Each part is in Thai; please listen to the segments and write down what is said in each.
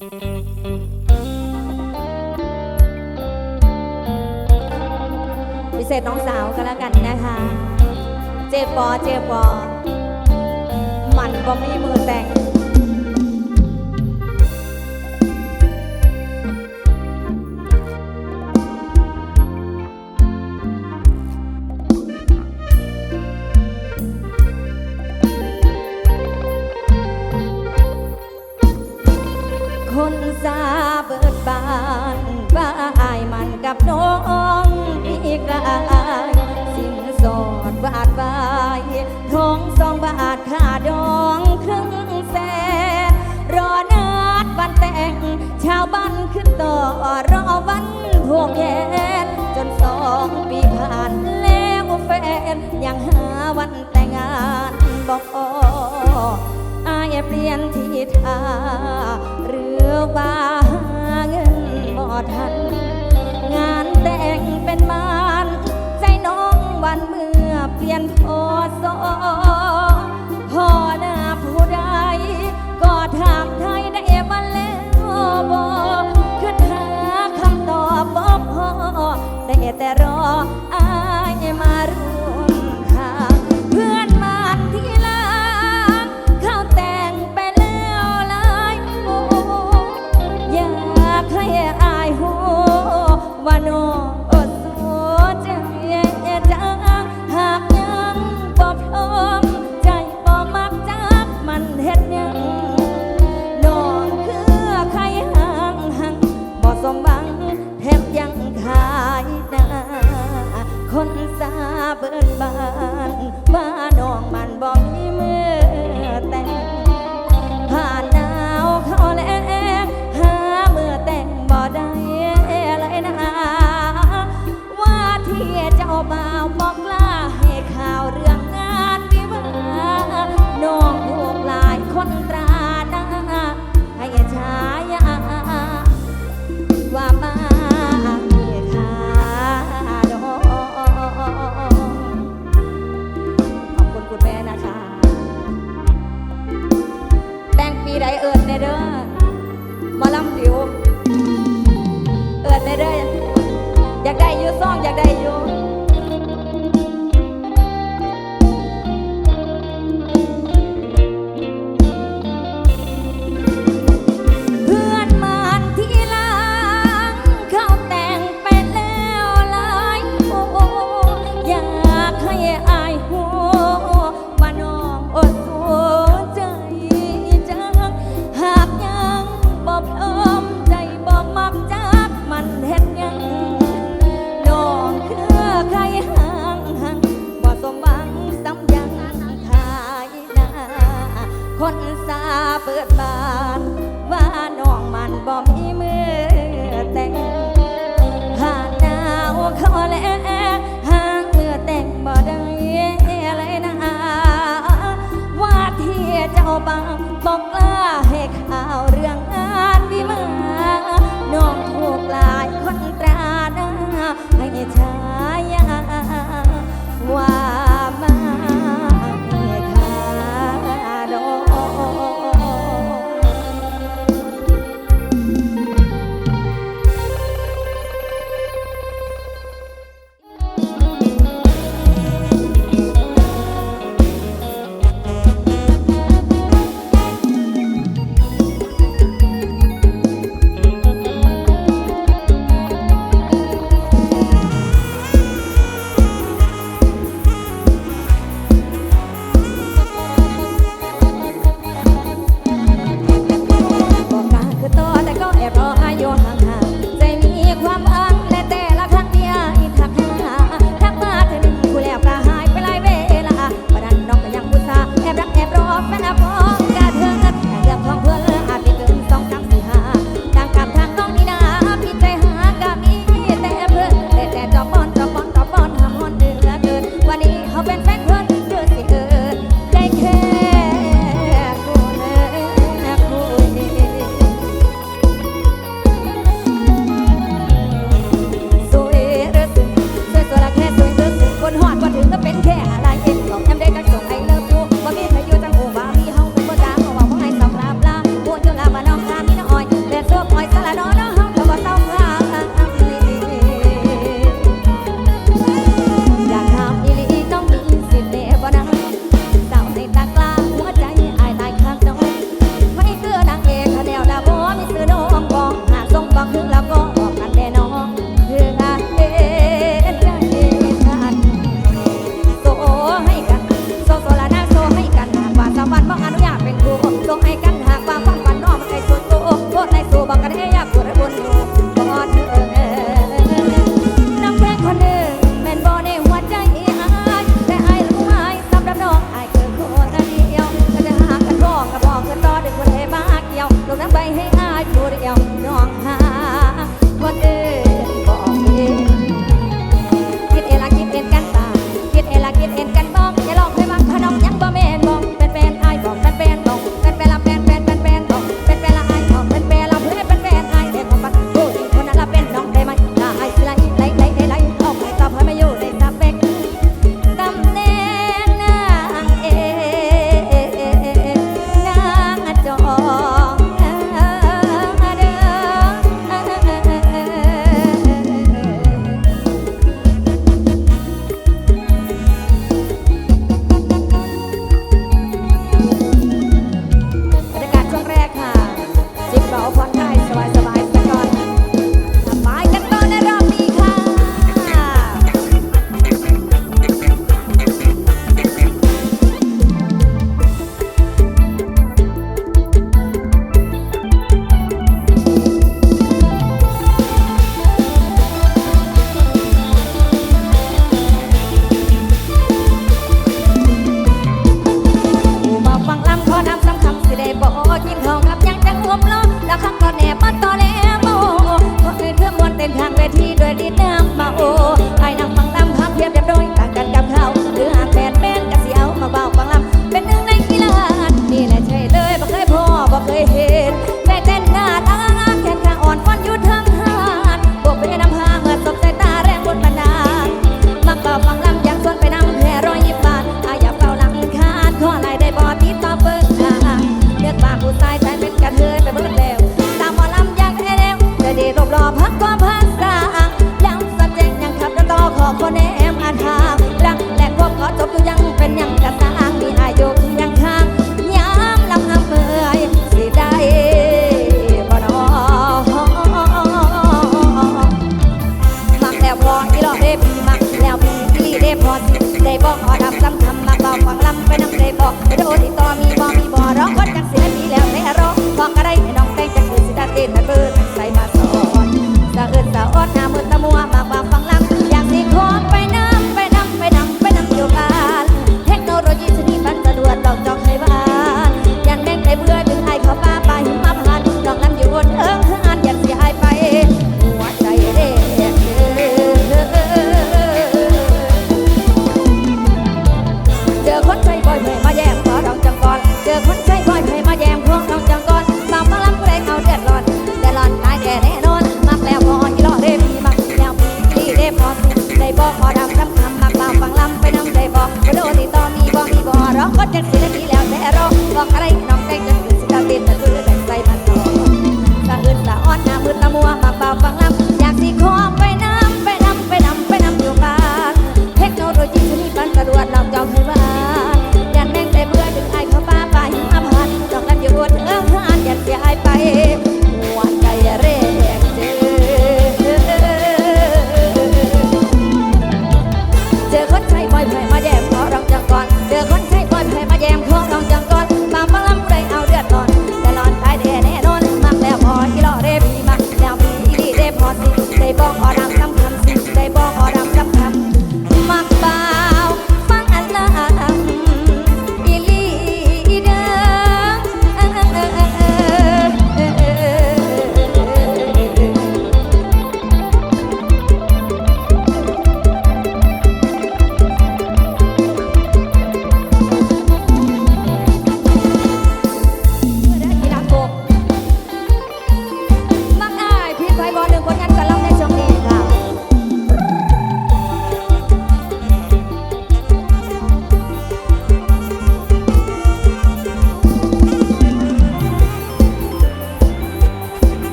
พิเศษน้องสาวก็แล้วกันนะคะ เจ็บปอเจ็บปอมันก็ไม่มือแต่ง ซาเบิดบานว่าอายมันกับน้องพี่กลายสิ่งสอดบาดบายทองสองบาทค่าดองครึ่งแสนรอนัดวันแต่ง ชาวบ้านขึ้นต่อรอวันพวกแขนจนสองปีผ่านแล้วแฟนยังหาวันแต่งงานบอกอาย เปลี่ยนที่ทาหรือว่าหาเงินบ่ทัน งานแต่งเป็นมานใจน้องวันเมื่อเปลี่ยนพอสอพอหน้าผู้ใดก็ถามไทยได้มาแล้วบ่คือหาคำตอบบ่พอได้แต่รอ คนซาเปิดบานว่าน้องมันบ่มีมือแต่งผ่าหนาวเขาแลงหางเมื่อแต่งบ่ได้เลยนะว่าที่เจ้าบ่าวบอกลาให้ข่าวเรื่องงานวิมาน้องถูกหลายคนตราหน้าให้ชาย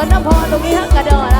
วนน้ำพอตรงนี้ฮะกระดอนะ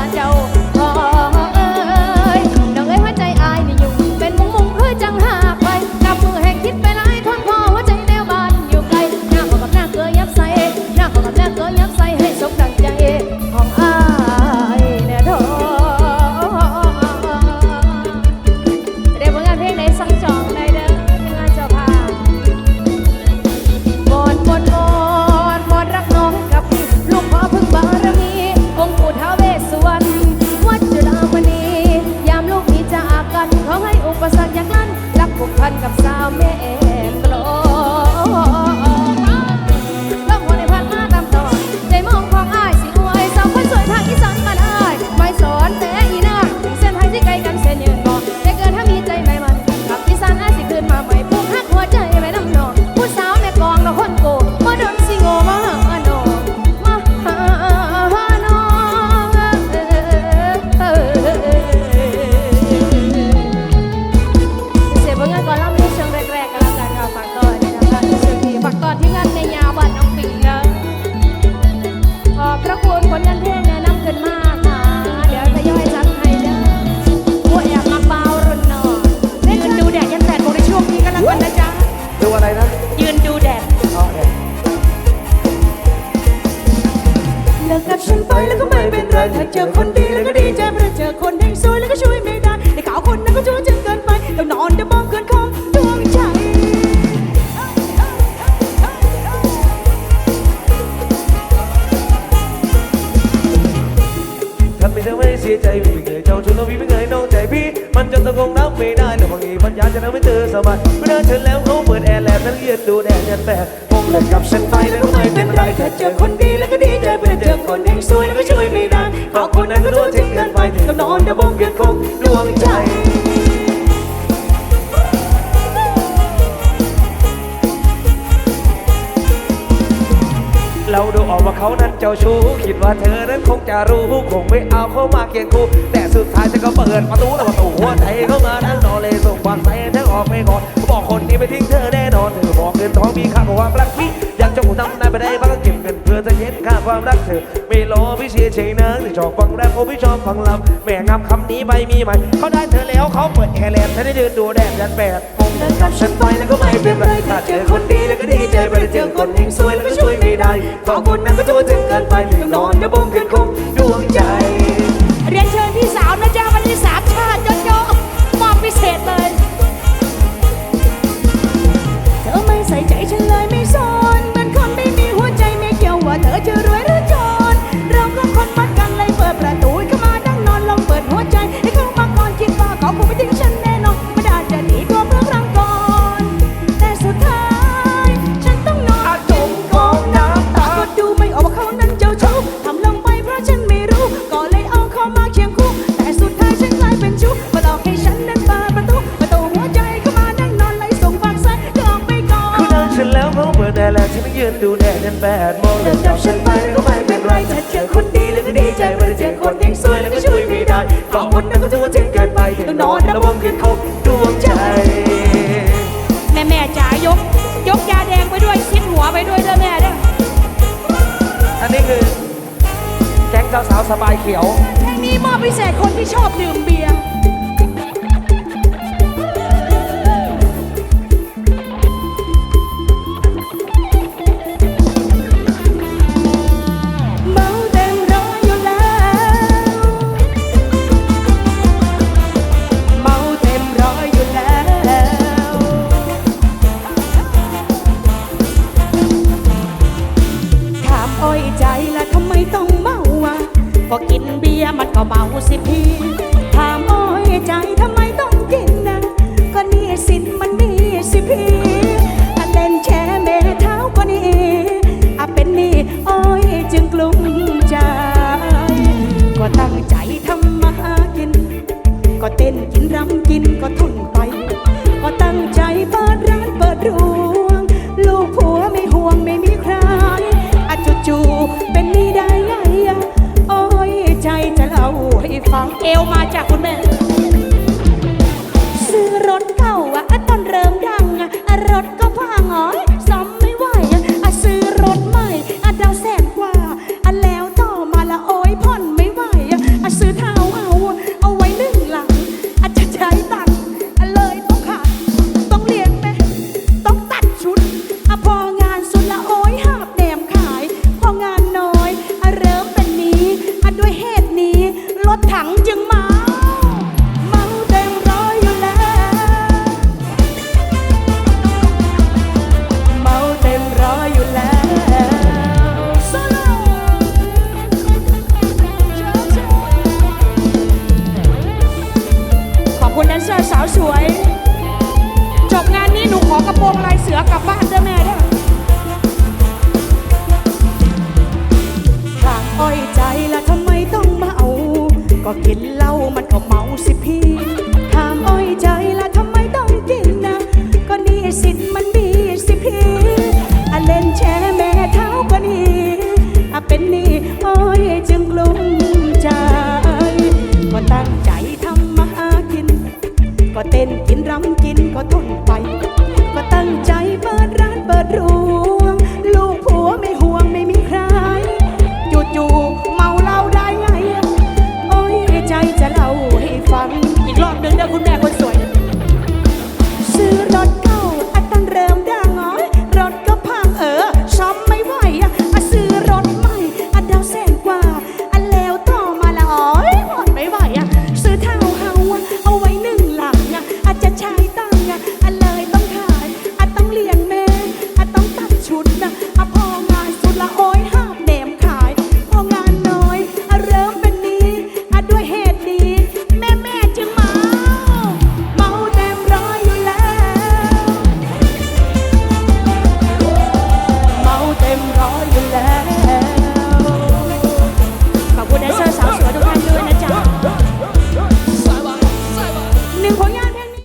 อคนให้สวยแล้วก็ช่วยไม่ได้แต่ข่าวคนนั้นก็ช่วยจนเกินไปต้อนอนจะบ้องเกินของดวงใจทำนไม่ทำให้เสียใจพี่ไม่เคยเจ้าชู้น้องพี่ไม่เคยนอกใจพี่ มันจนตะคงรับไม่ได้แต่บางทีพันยาจะทำไม่เจอสบายเมื่อเธอแล้วเขาเปิดแอร์แลบนั้นเยียดดูแดดยันแปด คงไม่เอาเข้ามาเคียงคู่แต่สุดท้ายฉันก็เปิดประตูแล้วประตูหัวใจเข้ามาทั้งนอนเลยส่งความใส่ทั้ออกไม่ก่อนบอกคนนี้ไปทิ้งเธอแน่นอนเธอบอกเงินทองมีค่าของความรักพี่อยากจะหูทำนายไปได้บ้างก็เก็บเงินเพื่อจะเย็นค่าความรักเธอไม่รอพี่เชียร์เชยนะที่ชอบฟังแรปโอ้พี่ชอบฟังลำแม่งับคำนี้ไปมีใหม่เขาได้เธอแล้วเขาเปิดแอร์แลนด์เธอได้เดินดูแดดแดดแปด เดิกับฉันไปแล้วก็ไม่เป็นไรถ้าเจอคนดีแล้วก็ดีใจไปเจอคนนิ่งสวยแล้วก็ช่วยไม่ได้บางคนนั้นก็ตัวถึงเกินไปนอนกระบงเกินคงดวงใจ เรียนเชิญพี่สาว ของเอวมาจากคุณแม่ แล้วกลับบ้านเด้อแม่เด้อหากอ้อยใจแล้วทำไมต้องมาเอา ก็กิน mira, con